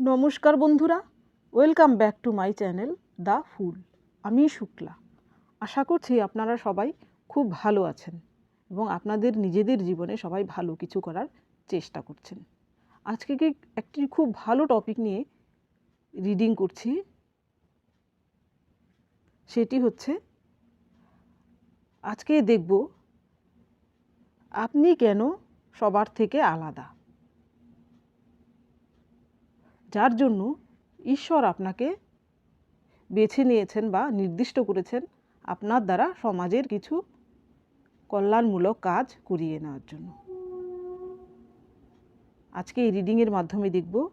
নমস্কার বন্ধুরা, welcome back to my channel the ফুল। আমি শুক্লা। আশা করছি আপনারা সবাই খুব ভালো আছেন এবং আপনাদের নিজেদের জীবনে সবাই ভালো কিছু করার চেষ্টা করছেন। আজকে কি একটি খুব ভালো টপিক নিয়ে রিডিং করছি। সেটি হচ্ছে, আজকে দেখব, আপনি কেন সবার থেকে আলাদা? যার জন্য ঈশ্বর আপনাকে বেছে নিয়েছেন বা নির্দিষ্ট করেছেন আপনার দ্বারা সমাজের কিছু কল্যাণমূলক কাজ করিয়ে নেওয়ার জন্য। আজকে এই রিডিংয়ের মাধ্যমে দেখব,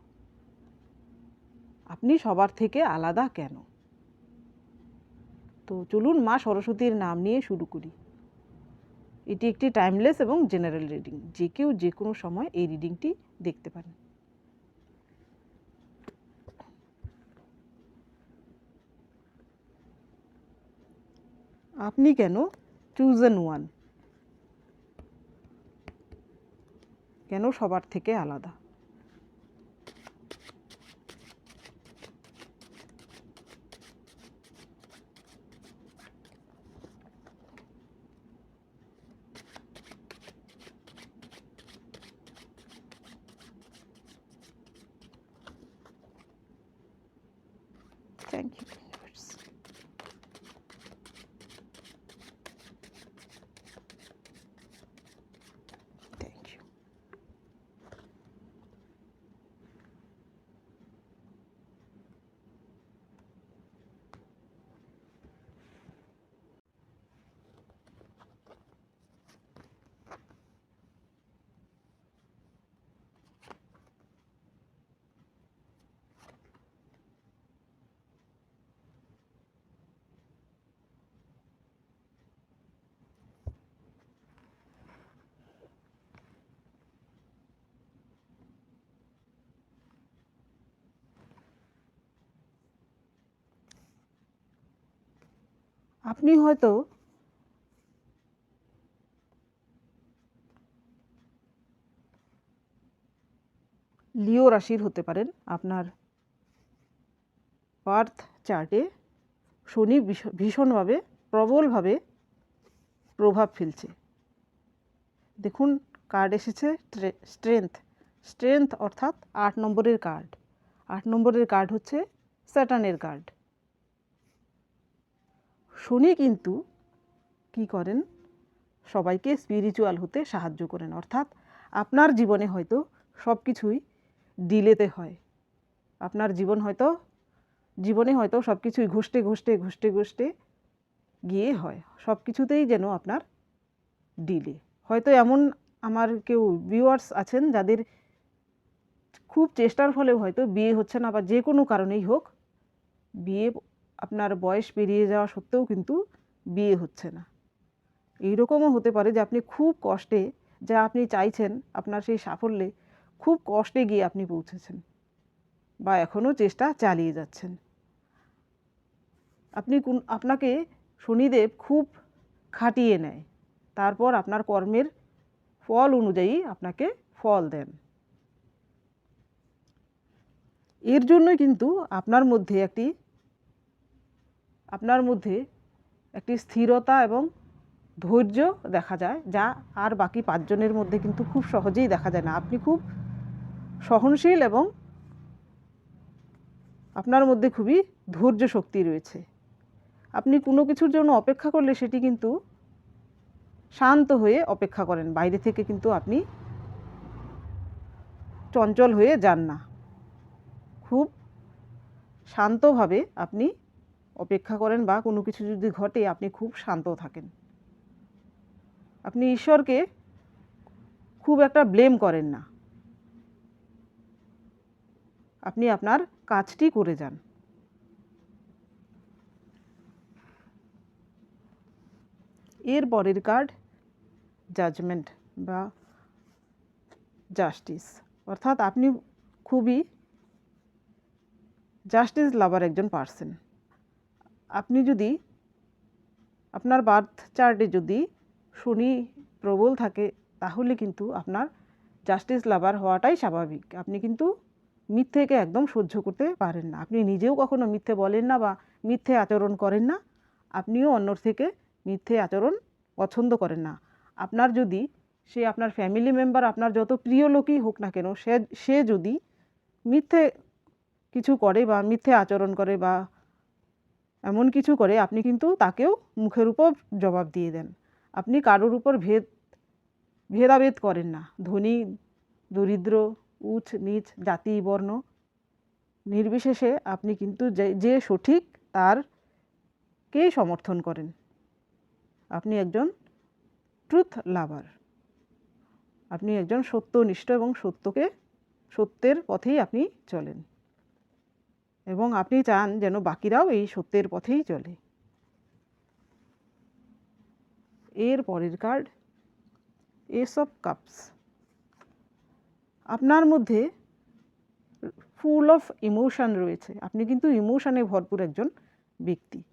আপনি সবার থেকে আলাদা কেন? তো চলুন মা সরস্বতীর নাম নিয়ে শুরু করি। এটি একটি টাইমলেস এবং জেনারেল রিডিং যে কেউ যে কোনো সময় এই রিডিংটি দেখতে পারেন। আপনি কেন চুজেন ওয়ান কেন সবার থেকে আলাদা থ্যাংক ইউ থ্যাংক ইউ আপনি হয়তো লিও রাশির হতে পারেন। আপনার বার্থ চার্টে শনি ভীষ- ভীষণভাবে প্রবলভাবে প্রভাব ফেলছে। দেখুন কার্ড এসেছে স্ট্রেংথ স্ট্রেংথ অর্থাৎ আট নম্বরের কার্ড আট নম্বরের কার্ড হচ্ছে স্যাটার্নের কার্ড শনি কিন্তু কি করেন? সবাইকে স্পিরিচুয়াল হতে সাহায্য করেন। অর্থাৎ আপনার জীবনে হয়তো সব কিছুই ডিলেতে হয়। আপনার জীবন হয়তো, জীবনে হয়তো সব কিছুই ঘষ্টে ঘষ্টে ঘষ্টে ঘষ্টে গিয়ে হয়। সব কিছুতেই যেন আপনার ডিলে। হয়তো এমন আমার কেউ ভিউয়ার্স আছেন যাদের খুব চেষ্টার ফলেও হয়তো বিয়ে হচ্ছে না বা যে কোনো কারণেই হোক, বিয়ে আপনার বয়স পেরিয়ে যাওয়া সত্ত্বেও কিন্তু বিয়ে হচ্ছে না। এইরকমও হতে পারে যে আপনি খুব কষ্টে, যা আপনি চাইছেন, আপনার সেই সাফল্যে খুব কষ্টে গিয়ে আপনি পৌঁছেছেন বা এখনও চেষ্টা চালিয়ে যাচ্ছেন। আপনি কোন, আপনাকে শনিদেব খুব খাটিয়ে নেয়। তারপর আপনার কর্মের ফল অনুযায়ী আপনাকে ফল দেন। এর জন্য কিন্তু আপনার মধ্যে একটি আপনার মধ্যে একটি স্থিরতা এবং ধৈর্য দেখা যায়, যা আর বাকি পাঁচজনের মধ্যে কিন্তু খুব সহজেই দেখা যায় না। আপনি খুব সহনশীল এবং আপনার মধ্যে খুবই ধৈর্য শক্তি রয়েছে। আপনি কোনো কিছুর জন্য অপেক্ষা করলে সেটি কিন্তু শান্ত হয়ে অপেক্ষা করেন। বাইরে থেকে কিন্তু আপনি চঞ্চল হয়ে যান না। খুব শান্তভাবে আপনি অপেক্ষা করেন বা কোনো কিছু যদি ঘটে, আপনি খুব শান্ত থাকেন। আপনি ঈশ্বরকে খুব একটা ব্লেম করেন না। আপনি আপনার কাজটি করে যান। এর পরের কার্ড জাজমেন্ট বা জাস্টিস অর্থাৎ আপনি খুবই জাস্টিস লাভার একজন পার্সন আপনি যদি আপনার বার্থ চার্টে যদি শনি প্রবল থাকে, তাহলে কিন্তু আপনার জাস্টিস লাভার হওয়াটাই স্বাভাবিক। আপনি কিন্তু মিথ্যেকে একদম সহ্য করতে পারেন না। আপনি নিজেও কখনো মিথ্যে বলেন না বা মিথ্যে আচরণ করেন না। আপনিও অন্যর থেকে মিথ্যে আচরণ পছন্দ করেন না। আপনার যদি সে আপনার ফ্যামিলি মেম্বার আপনার যত প্রিয় লোকই হোক না কেন, সে সে যদি মিথ্যে কিছু করে বা মিথ্যে আচরণ করে বা এমন কিছু করে আপনি কিন্তু তাকেও মুখের উপর জবাব দিয়ে দেন। আপনি কারোর উপর ভেদ, ভেদাভেদ করেন না। ধনী, দরিদ্র উচ্চ নিচ, জাতি, বর্ণ, নির্বিশেষে আপনি কিন্তু যে যে সঠিক তার কেই সমর্থন করেন। আপনি একজন ট্রুথ লাভার আপনি একজন সত্যনিষ্ঠ এবং সত্যকে সত্যের পথেই আপনি চলেন। এবং আপনি চান যেন বাকিরাও এই সত্যের পথেই চলে। এর পরের কার্ড এস অফ কাপস আপনার মধ্যে ফুল অফ ইমোশান রয়েছে। আপনি কিন্তু ইমোশানে ভরপুর একজন ব্যক্তি।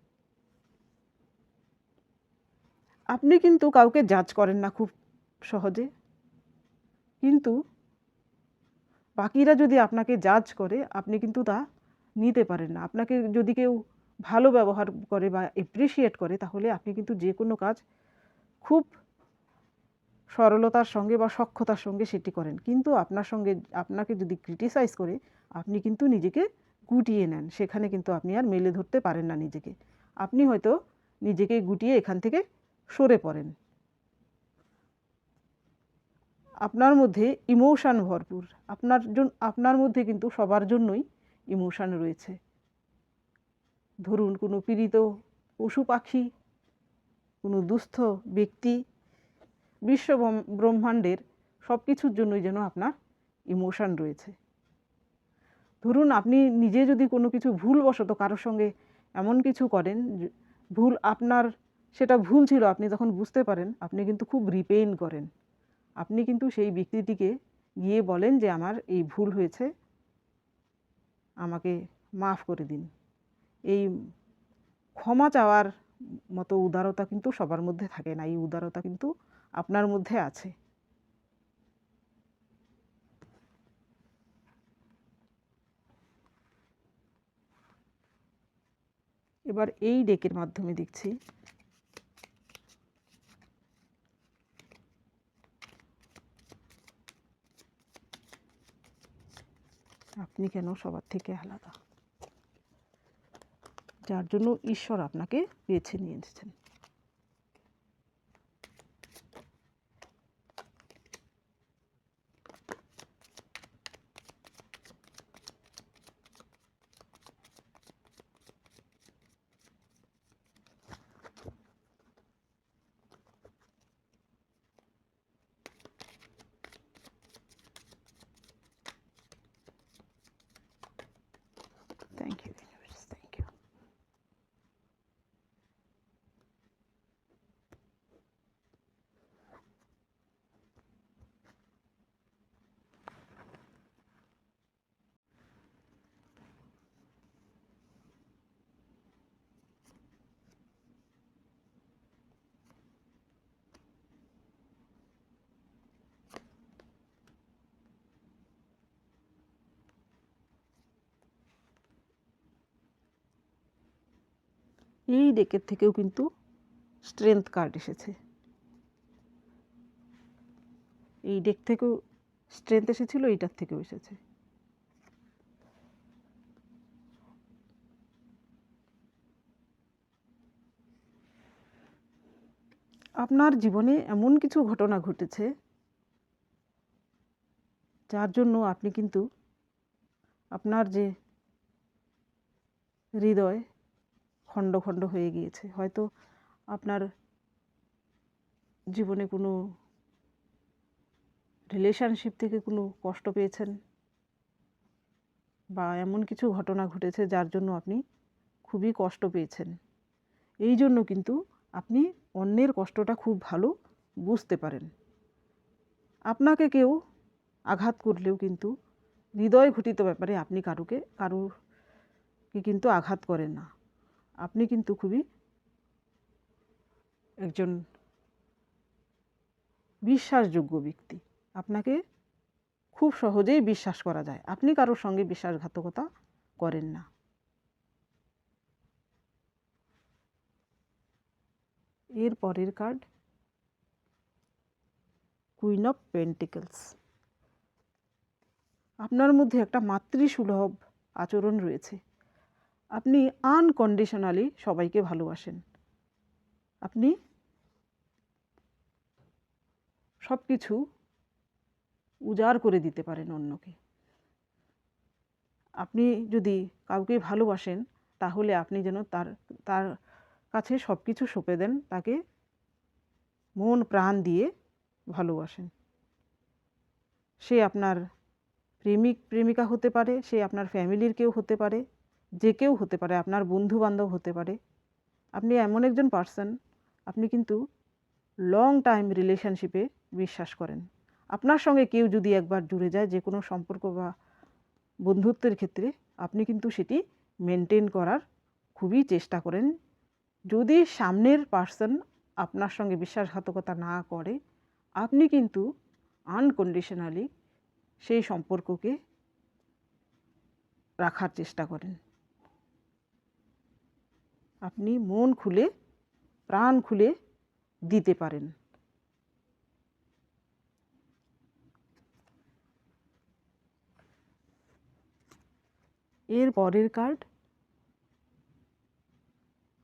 আপনি কিন্তু কাউকে জাজ করেন না খুব সহজে। কিন্তু বাকিরা যদি আপনাকে জাজ করে, আপনি কিন্তু তা নিতে পারেন না। আপনাকে যদি কেউ ভালো ব্যবহার করে বা এপ্রিসিয়েট করে, তাহলে আপনি কিন্তু যে কোনো কাজ খুব সরলতার সঙ্গে বা সক্ষতার সঙ্গে সেটি করেন। কিন্তু আপনার সঙ্গে আপনাকে যদি ক্রিটিসাইজ করে, আপনি কিন্তু নিজেকে গুটিয়ে নেন। সেখানে কিন্তু আপনি আর মেলে ধরতে পারেন না নিজেকে। আপনি হয়তো নিজেকে গুটিয়ে এখান থেকে সরে পড়েন। আপনার মধ্যে ইমোশান ভরপুর। আপনার জন্য আপনার মধ্যে কিন্তু সবার জন্যই ইমোশান রয়েছে। ধরুন, কোনো পীড়িত পশু পাখি, কোনো দুস্থ ব্যক্তি, বিশ্ব ব্রহ্মাণ্ডের সব কিছুর জন্যই যেন আপনার ইমোশান রয়েছে। ধরুন, আপনি নিজে যদি কোনো কিছু ভুলবশত কারোর সঙ্গে এমন কিছু করেন ভুল আপনার, সেটা ভুল ছিল, আপনি যখন বুঝতে পারেন, আপনি কিন্তু খুব রিপেইন করেন। আপনি কিন্তু সেই ব্যক্তিটিকে গিয়ে বলেন যে, আমার এই ভুল হয়েছে। আমাকে মাফ করে দিন। এই ক্ষমা চাওয়ার মতো উদারতা কিন্তু সবার মধ্যে থাকে না, এই উদারতা কিন্তু আপনার মধ্যে আছে। এবার এই ডেকের মাধ্যমে দেখছি আপনি কেন সবার থেকে আলাদা? যার জন্য ঈশ্বর আপনাকে বেছে নিয়ে এসেছেন। Thank you, এই ডেকের থেকেও কিন্তু স্ট্রেংথ কার্ড এসেছে। এই ডেক থেকেও স্ট্রেংথ এসেছিল, এইটার থেকেও এসেছে। আপনার জীবনে এমন কিছু ঘটনা ঘটেছে, যার জন্য আপনি কিন্তু আপনার যে হৃদয় খণ্ড খণ্ড হয়ে গিয়েছে। হয়তো আপনার জীবনে কোনো রিলেশনশিপ থেকে কোনো কষ্ট পেয়েছেন বা এমন কিছু ঘটনা ঘটেছে যার জন্য আপনি খুবই কষ্ট পেয়েছেন। এই জন্য কিন্তু আপনি অন্যের কষ্টটা খুব ভালো বুঝতে পারেন। আপনাকে কেউ আঘাত করলেও কিন্তু হৃদয় ঘটিত ব্যাপারে আপনি কারুকে কারুকে কিন্তু আঘাত করেন না। আপনি কিন্তু খুবই একজন বিশ্বাসযোগ্য ব্যক্তি। আপনাকে খুব সহজেই বিশ্বাস করা যায়। আপনি কারোর সঙ্গে বিশ্বাসঘাতকতা করেন না। এর পরের কার্ড কুইন অফ পেন্টিকলস আপনার মধ্যে একটা মাতৃসুলভ আচরণ রয়েছে। আপনি আনকন্ডিশনালি সবাইকে ভালোবাসেন। আপনি সব কিছু উজাড় করে দিতে পারেন অন্যকে। আপনি যদি কাউকে ভালোবাসেন, তাহলে আপনি যেন তার তার কাছে সব কিছু সঁপে দেন, তাকে মন প্রাণ দিয়ে ভালোবাসেন। সে আপনার প্রেমিক, প্রেমিকা হতে পারে, সে আপনার ফ্যামিলির কেউ হতে পারে। যে কেউ হতে পারে, আপনার বন্ধু বান্ধব হতে পারে, আপনি এমন একজন পার্সন আপনি কিন্তু লং টাইম রিলেশনশিপে বিশ্বাস করেন। আপনার সঙ্গে কেউ যদি একবার জুড়ে যায়, যে কোনো সম্পর্ক বা বন্ধুত্বের ক্ষেত্রে, আপনি কিন্তু সেটি মেনটেন করার খুবই চেষ্টা করেন। যদি সামনের পার্সন আপনার সঙ্গে বিশ্বাসঘাতকতা না করে, আপনি কিন্তু আনকন্ডিশনালি সেই সম্পর্ককে রাখার চেষ্টা করেন। আপনি মন খুলে, প্রাণ খুলে দিতে পারেন। এর পরের কার্ড,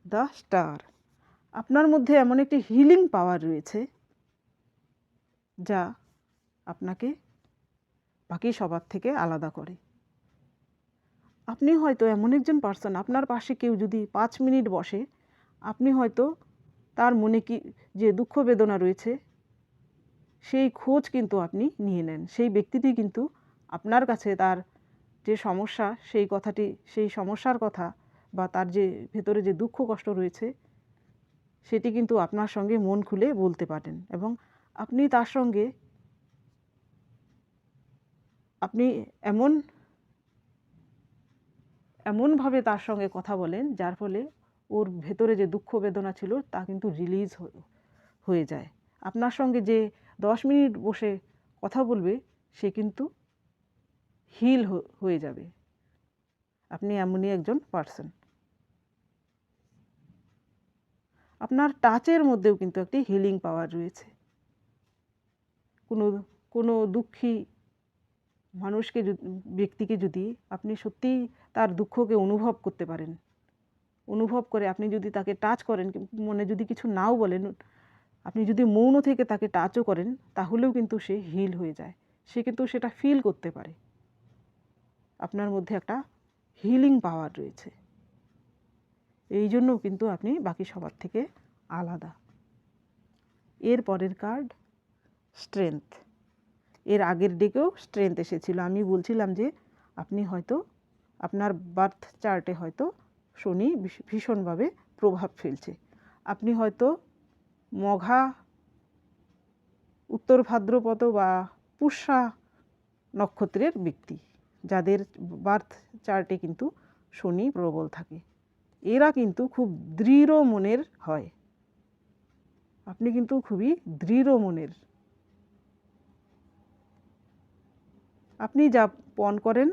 দ্য স্টার। আপনার মধ্যে এমন একটি হিলিং পাওয়ার রয়েছে, যা আপনাকে বাকি সবার থেকে আলাদা করে। আপনি হয়তো এমন একজন পার্সন আপনার পাশে কেউ যদি পাঁচ মিনিট বসে, আপনি হয়তো তার মনে কি যে দুঃখ বেদনা রয়েছে, সেই খোঁজ কিন্তু আপনি নিয়ে নেন। সেই ব্যক্তিটি কিন্তু আপনার কাছে তার যে সমস্যা, সেই কথাটি, সেই সমস্যার কথা বা তার যে ভেতরে যে দুঃখ কষ্ট রয়েছে, সেটি কিন্তু আপনার সঙ্গে মন খুলে বলতে পারেন এবং আপনি তার সঙ্গে আপনি এমন এমনভাবে তার সঙ্গে কথা বলেন, যার ফলে ওর ভেতরে যে দুঃখ বেদনা ছিল তা কিন্তু রিলিজ হয়ে যায়। আপনার সঙ্গে যে দশ মিনিট বসে কথা বলবে, সে কিন্তু হিল হয়ে যাবে। আপনি এমনই একজন পার্সন আপনার টাচের মধ্যেও কিন্তু একটি হিলিং পাওয়ার রয়েছে। কোনো কোনো দুঃখী মানুষকে ব্যক্তিকে যদি আপনি সত্যিই তার দুঃখকে অনুভব করতে পারেন, অনুভব করে আপনি যদি তাকে টাচ করেন মনে যদি কিছু নাও বলেন, আপনি যদি মৌন থেকে তাকে টাচও করেন, তাহলেও কিন্তু সে হিল হয়ে যায়। সে কিন্তু সেটা ফিল করতে পারে। আপনার মধ্যে একটা হিলিং পাওয়ার রয়েছে। এই জন্য কিন্তু আপনি বাকি সবার থেকে আলাদা। এর পরের কার্ড স্ট্রেংথ এর আগের ডেকেও স্ট্রেংথ এসেছিল। আমি বলছিলাম যে, আপনি হয়তো আপনার বার্থ চার্টে হয়তো শনি ভীষণভাবে প্রভাব ফেলছে। আপনি হয়তো মঘা, উত্তর ভাদ্রপদ বা পুষ্যা নক্ষত্রের ব্যক্তি, যাদের বার্থ চার্টে কিন্তু শনি প্রবল থাকে। এরা কিন্তু খুব দৃঢ় মনের হয়। আপনি কিন্তু খুবই দৃঢ় মনের আপনি যা পণ করেন,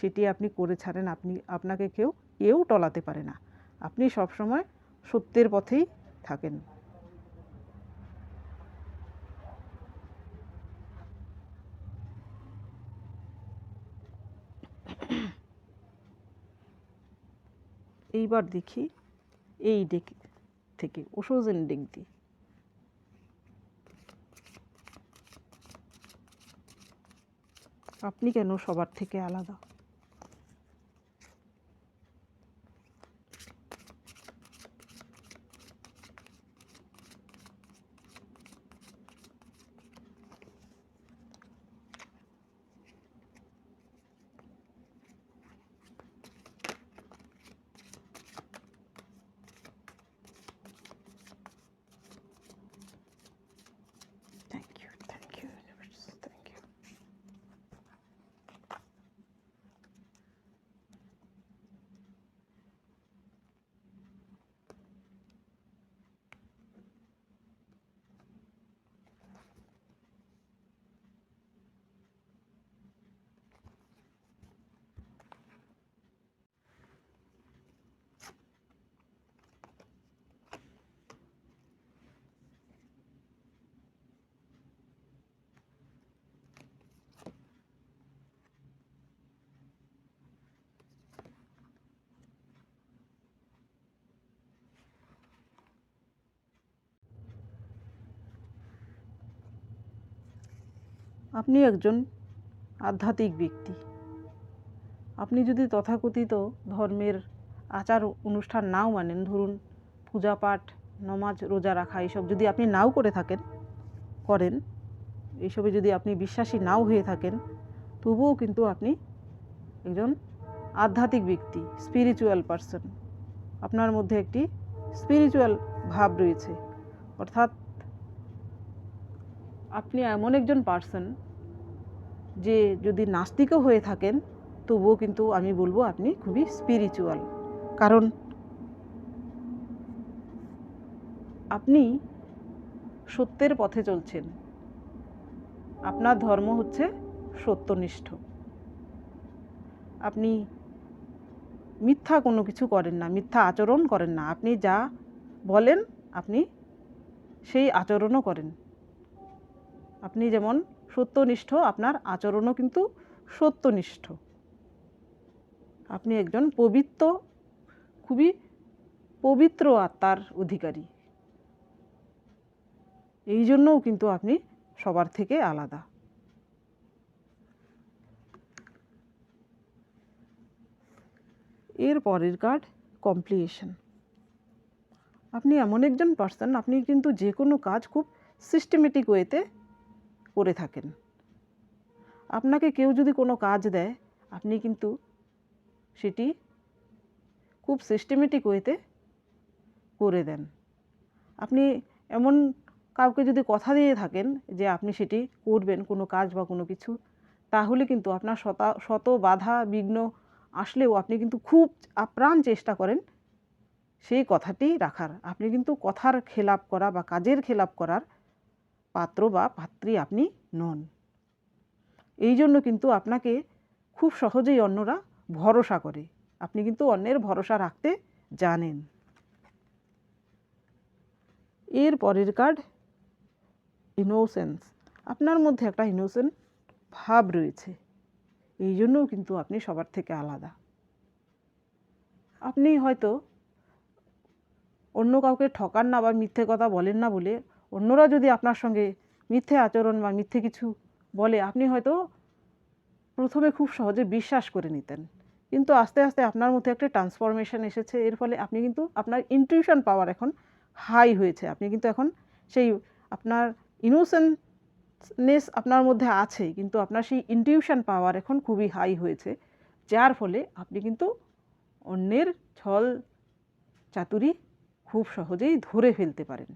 সেটি আপনি করে ছাড়েন। আপনি, আপনাকে কেউ কেউ টলাতে পারে না। আপনি সবসময় সত্যের পথেই থাকেন। এইবার দেখি, এই ডেক থেকে ওষুজেন ডেক দিয়ে। আপনি কেন সবার থেকে আলাদা? আপনি একজন আধ্যাত্মিক ব্যক্তি। আপনি যদি তথাকথিত ধর্মের আচার অনুষ্ঠান নাও মানেন, ধরুন পূজা পাঠ, নমাজ, রোজা রাখা এইসব যদি আপনি নাও করে থাকেন, করেন এইসবে যদি আপনি বিশ্বাসী নাও হয়ে থাকেন, তবুও কিন্তু আপনি একজন আধ্যাত্মিক ব্যক্তি স্পিরিচুয়াল পারসন আপনার মধ্যে একটি স্পিরিচুয়াল ভাব রয়েছে। অর্থাৎ আপনি এমন একজন পার্সন যে যদি নাস্তিকও হয়ে থাকেন, তবুও কিন্তু আমি বলব আপনি খুবই স্পিরিচুয়াল কারণ আপনি সত্যের পথে চলছেন। আপনার ধর্ম হচ্ছে সত্যনিষ্ঠ। আপনি মিথ্যা কোনো কিছু করেন না, মিথ্যা আচরণ করেন না। আপনি যা বলেন, আপনি সেই আচরণও করেন। আপনি যেমন সত্যনিষ্ঠ, আপনার আচরণও কিন্তু সত্যনিষ্ঠ। আপনি একজন পবিত্র, খুবই পবিত্র আত্মার অধিকারী। এই জন্যও কিন্তু আপনি সবার থেকে আলাদা। এর পরের কার্ড কমপ্লিকেশন আপনি এমন একজন পার্সন আপনি কিন্তু যে কোনো কাজ খুব সিস্টেমেটিক ওয়েতে করে থাকেন। আপনাকে কেউ যদি কোনো কাজ দেয়, আপনি কিন্তু সেটি খুব সিস্টেমেটিক ওয়েতে করে দেন। আপনি এমন কাউকে যদি কথা দিয়ে থাকেন যে আপনি সেটি করবেন, কোনো কাজ বা কোনো কিছু, তাহলে কিন্তু আপনার শতা, শত বাধা বিঘ্ন আসলেও আপনি কিন্তু খুব আপ্রাণ চেষ্টা করেন সেই কথাটি রাখার। আপনি কিন্তু কথার খেলাপ করা বা কাজের খেলাপ করার পাত্র বা পাত্রী আপনি নন। এই জন্য কিন্তু আপনাকে খুব সহজেই অন্যরা ভরসা করে। আপনি কিন্তু অন্যের ভরসা রাখতে জানেন। এর পরের কার্ড ইনোসেন্স আপনার মধ্যে একটা ইনোসেন্ট ভাব রয়েছে। এই জন্যও কিন্তু আপনি সবার থেকে আলাদা। আপনি হয়তো অন্য কাউকে ঠকান না বা মিথ্যে কথা বলেন না বলে অন্যরা যদি আপনার সঙ্গে মিথ্যে আচরণ বা মিথ্যে কিছু বলে, আপনি হয়তো প্রথমে খুব সহজে বিশ্বাস করে নিতেন। কিন্তু আস্তে আস্তে আপনার মধ্যে একটা ট্রান্সফরমেশন এসেছে। এর ফলে আপনি কিন্তু আপনার ইনটিউশন পাওয়ার এখন হাই হয়েছে। আপনি কিন্তু এখন সেই আপনার ইনোসেন্টনেস আপনার মধ্যে আছে, কিন্তু আপনার সেই ইনটিউশন পাওয়ার এখন খুবই হাই হয়েছে। যার ফলে আপনি কিন্তু অন্যের ছল চাতুরি খুব সহজেই ধরে ফেলতে পারেন।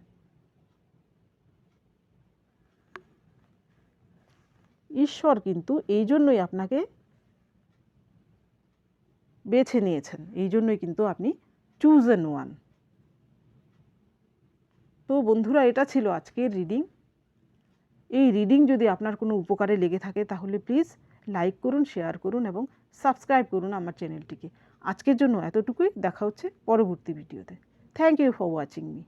ঈশ্বর কিন্তু এই জন্যই আপনাকে বেছে নিয়েছেন। এই জন্যই কিন্তু আপনি চুজেন ওয়ান তো বন্ধুরা, এটা ছিল আজকের রিডিং এই রিডিং যদি আপনার কোনো উপকারে লেগে থাকে, তাহলে প্লিজ লাইক করুন শেয়ার করুন এবং সাবস্ক্রাইব করুন আমার চ্যানেলটিকে আজকের জন্য এতটুকুই। দেখা হচ্ছে পরবর্তী ভিডিওতে thank you for watching me